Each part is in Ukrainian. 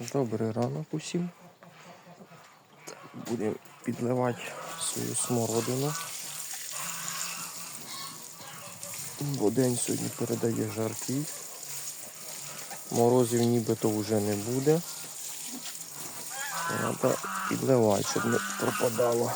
Добрий ранок усім. Будемо підливати свою смородину. Бо день сьогодні передає жаркий. Морозів нібито вже не буде. Треба підливати, щоб не пропадало.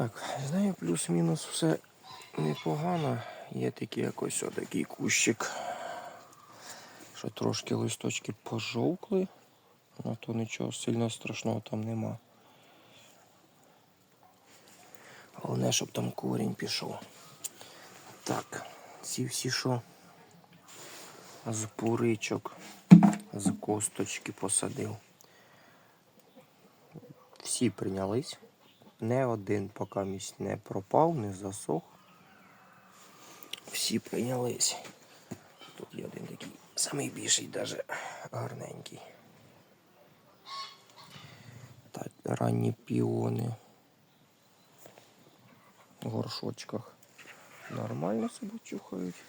Так, з нею плюс-мінус все непогано. Є такий якось отакий кущик, що трошки листочки пожовкли, але то нічого сильно страшного там нема. Головне, щоб там корінь пішов. Так, ці всі що з пуричок, з косточки посадив. Всі прийнялись. Не один поки місць не пропав, не засох. Всі прийнялись. Тут є один такий самий більший, навіть гарненький. Так, ранні піони в горшочках. Нормально себе чухають.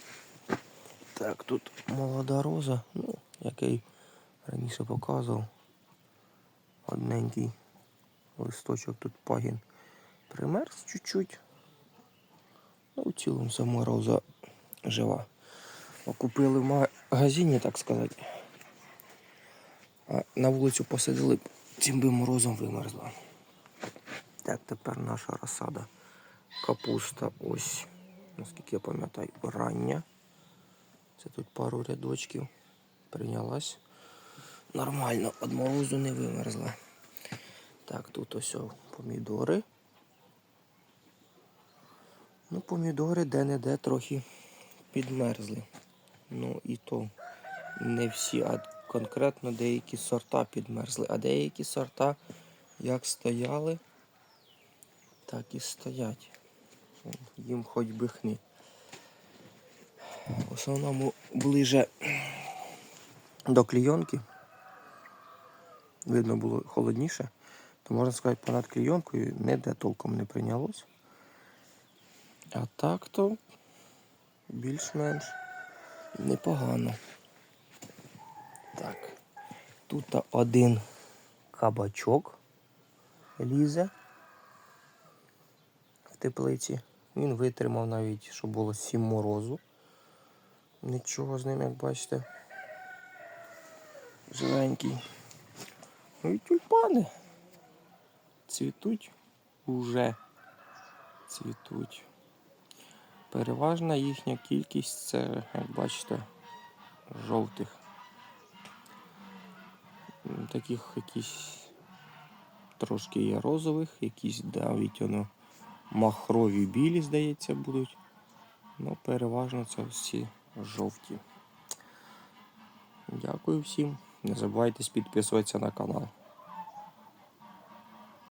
Так, тут молода роза, ну, який раніше показував. Одненький листочок тут пагін примерз чуть-чуть. Ну, в цілому сама роза жива. Окупили в магазині, так сказати. А на вулицю посадили, цим би морозом вимерзла. Так, тепер наша розсада. Капуста ось, наскільки я пам'ятаю, рання. Це тут пару рядочків. Прийнялась. Нормально, від морозу не вимерзла. Так, тут ось помідори. Ну, помідори де-не-де трохи підмерзли. Ну і то не всі, а конкретно деякі сорта підмерзли. А деякі сорта як стояли, так і стоять. Їм хоч би хни. В основному ближе до клійонки. Видно було холодніше можна сказати, понад клійонкою ніде толком не прийнялось. А так то більш-менш непогано. Так, тут один кабачок лізе в теплиці. Він витримав навіть, що було сім морозу. Нічого з ним, як бачите. Живенький. Ну і тюльпани цвітуть уже цвітуть. Переважна їхня кількість це, як бачите, жовтих. Таких якісь трошки є розових, якісь навіть воно махрові білі, здається, будуть. Ну, переважно це всі жовті. Дякую всім. Не забувайте підписуватися на канал.